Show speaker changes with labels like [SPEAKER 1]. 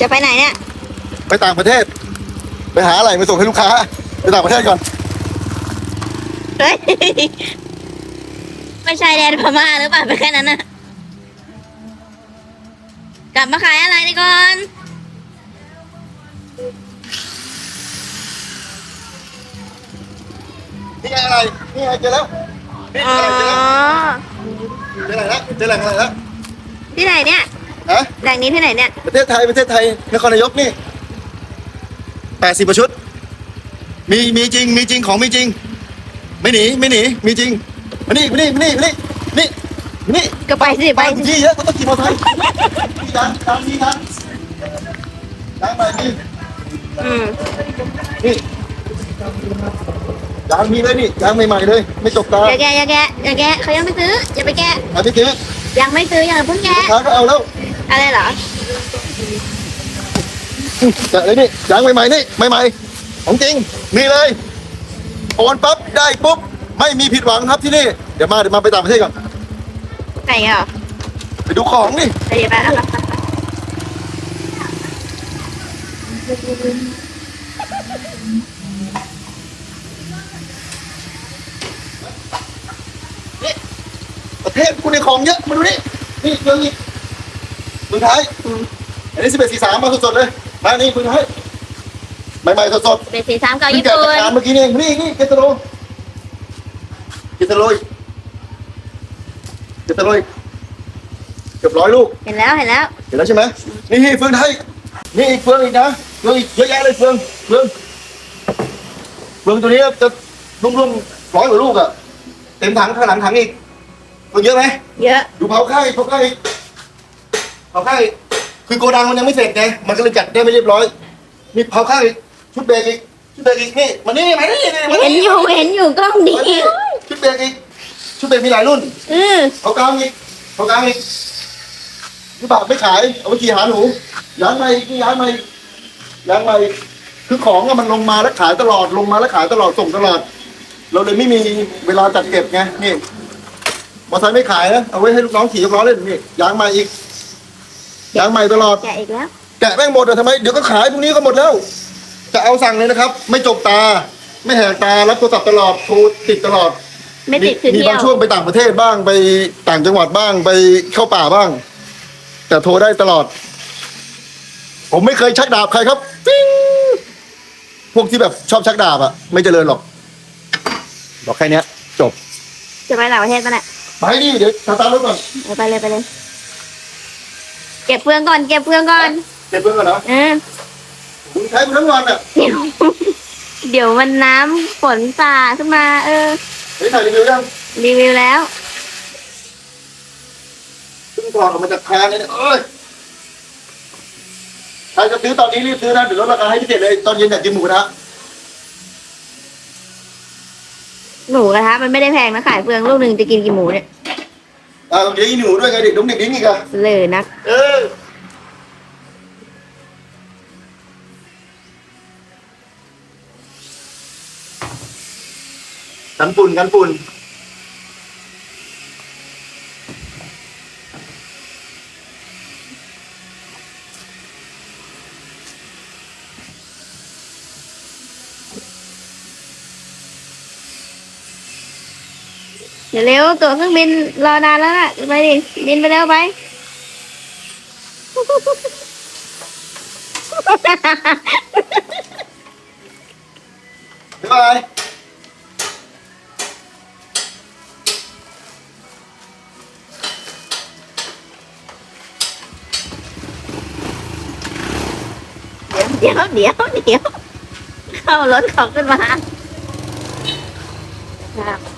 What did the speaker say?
[SPEAKER 1] จะไปไหนเนี่ย
[SPEAKER 2] ไปต่างประเทศ ไปหาอะไรมาส่งให้ลูกค้า ไปต่างประเทศก่อน
[SPEAKER 1] เฮ้ย ไม่ใช่แดนพม่าหรือเปล่าไปแค่นั้นน่ะ กลับมาขายอะไรดีก่อน
[SPEAKER 2] นี่ไงอะไร นี่ไงเจอแล้ว นี่
[SPEAKER 1] อ๋อ
[SPEAKER 2] เจออะไรเจออะไรแล้วเจอแหล่งอะไรแล้ว
[SPEAKER 1] ที่ไหนเนี่ย
[SPEAKER 2] ฮะ
[SPEAKER 1] แหล่งนี้ที่ไหนเนี่ย
[SPEAKER 2] ประเทศไทยประเทศไทยนครนายกนี่แปดสิบชุด มีมีจริงมีจริงของมีจริง ไม่หนีไม่หนีมีจริงมานี่มานี่มานี่มานี่นี่มานี่
[SPEAKER 1] ก็ไปสิไป
[SPEAKER 2] บ้าน
[SPEAKER 1] สิ
[SPEAKER 2] ที่เยอะก็ต้องขี่มอเตอร์ไซค์นี่ดังดังนี่ดังดังไปนี่
[SPEAKER 1] อืม
[SPEAKER 2] นี่ยางมีเลยนี่ยางใหม่ๆเลย ไม่จบตา
[SPEAKER 1] อย่าแกะอย่าแกะอย่าแกะเขายังไม่ซื้ออย่าไปแกะ
[SPEAKER 2] เอาไปซื้อ
[SPEAKER 1] ยังไม่ซื้ออย่าเพิ่งแกะ
[SPEAKER 2] ลูกค้าก็เอาแล้ว
[SPEAKER 1] อะไรเหรอ
[SPEAKER 2] แกะเลยนี่ยางใหม่ๆนี่ใหม่ๆของจริงมีเลยโอนปั๊บได้ปุ๊บไม่มีผิดหวังครับที่นี่เดี๋ยวมาเดี๋ยวมาไปต่างประเทศก่อน
[SPEAKER 1] ไหนเหรอ
[SPEAKER 2] ไปดูของนี่
[SPEAKER 1] เดี๋ยวไปเอาละ
[SPEAKER 2] ประเทศคุณในของเยอะมาดูนี่นี่เมืองอีกเมืองไทยอันนี้สิบเอ็ดสี่สามมาสดๆเลยมานี่เมืองไทยใหม่ๆสดๆ
[SPEAKER 1] เป็นสีสามเก่า
[SPEAKER 2] เพิ่ง
[SPEAKER 1] ญี่
[SPEAKER 2] แกะ
[SPEAKER 1] ปุ่
[SPEAKER 2] จาก
[SPEAKER 1] น
[SPEAKER 2] งานเมื่อกี้นี่เองนี่นี่เกตโลเกตโลอีกเกตโลอีกเกือบร้อยลูก
[SPEAKER 1] เห็นแล้วเห็นแล้ว
[SPEAKER 2] เห็นแล้วใช่ไหมนี่เฟืองไทยนี่อีกเฟืองอีกนะเฟืองอีกเยอะแยะเลยเฟืองเฟืองเฟืองตัวนี้จะรวมๆร้อยกว่าลูกอะเต็มถังข้างหลังถังอีกเฟืองเยอะไหม
[SPEAKER 1] เยอะ
[SPEAKER 2] ดูเผาข้าวอีกเผาข้าวอีก เผาข้าวอีกคือโกดังมันยังไม่เสร็จไงมันก็เลยจัดได้ไม่เรียบร้อยนี่เผาข้าวอีกชุดเบรกอีกชุดเบรกอีกนี่มานี่มานี่นี่มา
[SPEAKER 1] เห็น
[SPEAKER 2] นี่
[SPEAKER 1] อยู่เห็นอยู่กล้องดี
[SPEAKER 2] มานี่ชุดเบรกอีกชุดเบรกมีหลายรุ่น
[SPEAKER 1] อือ
[SPEAKER 2] เขากลางอีกเขากลางอีกพี่บาทไม่ขายเอาไปขี่หาหนูย้ายมาอีกย้ายมาอีกย้ายมาอีกคือของอะมันลงมาแล้วขายตลอดลงมาแล้วขายตลอดส่งตลอด เราเลยไม่มีเวลาจัดเก็บไงนี่มอเตอร์ไซค์ไม่ขายนะเอาไว้ให้ลูกน้องขี่ยกล้อเล่นนี่ยางใหม่อีก ยางใหม่ตลอด
[SPEAKER 1] แกะอีกแล้ว
[SPEAKER 2] แกะแม่งหมดอะทำไม เดี๋ยวก็ขายพรุ่งนี้ก็หมดแล้ว จะเอาสั่งเลยนะครับ ไม่จบตา ไม่แหกตา รับโทรศัพท์ตลอด โทรติดตลอด
[SPEAKER 1] ไม่ติดคืน
[SPEAKER 2] มี
[SPEAKER 1] เดีย
[SPEAKER 2] บาง
[SPEAKER 1] ว
[SPEAKER 2] ช่วงไปต่างประเทศบ้าง ไปต่างจังหวัดบ้าง ไปเข้าป่าบ้าง แต่โทรได้ตลอด ผมไม่เคยชักดาบใครครับปิ้งพวกที่แบบชอบชักดาบอะไม่เจริญหรอก บอกแค่เนี้ย จบ
[SPEAKER 1] จะไปต่างประเทศปะเนี่ย
[SPEAKER 2] ไปดิเดี๋ยวสตาร์ทรถก่อน
[SPEAKER 1] เอาไปเลยไปเลย เก็บเฟืองก่อน เก็บเฟืองก่อน
[SPEAKER 2] เก็บเพื่อนก่อนเหรอ
[SPEAKER 1] เออ
[SPEAKER 2] มึงใช้กูทั้งวันอะ
[SPEAKER 1] เดี๋ยวเดี๋ยวมันน้ำฝนสาดขึ้นมา เออ
[SPEAKER 2] เฮ้ยถ่ายรีวิวยัง
[SPEAKER 1] รีวิวแล้ว
[SPEAKER 2] เพิ่งถอดออกมาจากคานเลยเนี่ยเอ้ยใครจะซื้อตอนนี้รีบซื้อนะเดี๋ยวลดราคาให้พิเศษเลยตอนเย็นอยากกินหมูกระทะ
[SPEAKER 1] หมูกระทะมันไม่ได้แพงนะขายเฟืองลูกหนึ่งจะกินกี่หมูเนี่ย
[SPEAKER 2] อ่าเดี๋ยวอีหนูด้วยไงเด็กน้องเด็กดิ้งอีกอะ
[SPEAKER 1] เลยนัก
[SPEAKER 2] เออกันฝุ่นกันฝุ่น
[SPEAKER 1] เดี๋ยวเร็วตัวเครื่องบินรอนานแล้วน่ะไปดิบินไปแล้วไป
[SPEAKER 2] บ๊ายบาย
[SPEAKER 1] เดี๋ยวเดี๋ยวเดี๋ยวเข้ารถเขาขึ้นมาครับ